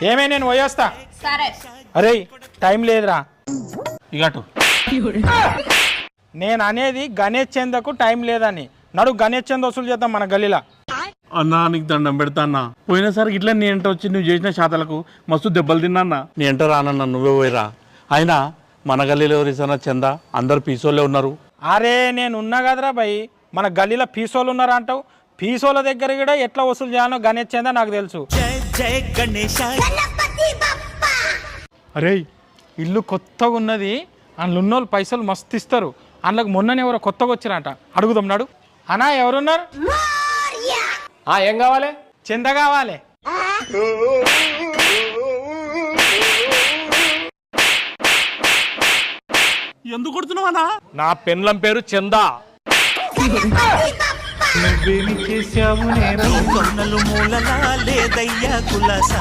ఏమే నేను పోయేస్తా? సరే. అరే టైం లేదురా. ఇగటు నేను అనేది గణేష్ చందకు టైం లేదని. నడు గణేష్ చంద వసూలు చేద్దాం మన గల్లీలా. అన్నా నీకు దండం పెడతా అన్న. పోయినసారి ఇట్లా నీ ఎంట వచ్చి నువ్వు చేసిన శాతలకు మస్తు దెబ్బలు తిన్నా అన్న. నీ ఎంట రానన్న నువ్వే పోయిరా. అయినా మన గల్లీలో ఎవరిసన్నా చందా? అందరు పీసోళ్ళే ఉన్నారు. అరే నేను ఉన్నా కదరా భయ్ మన గల్లీలో పీసోలు ఉన్నారా అంటావు? పీసోల దగ్గర కూడా ఎట్లా వసూలు చేయాలో గణేష్ చంద నాకు తెలుసు. అరే ఇల్లు కొత్తగా ఉన్నది అందులో ఉన్నోళ్ళు పైసలు మస్తు ఇస్తారు. అందులోకి మొన్ననే ఎవరో కొత్తగా వచ్చిరంట. అడుగుదాం నాడు. అన్నా ఎవరున్నారు? ఆ ఏం కావాలి? చంద కావాలి. ఎందుకు కొడుతున్నావా నా పెన్లం పేరు చందా. కొన్నలు మూలలా లేదయ్యా కులాసా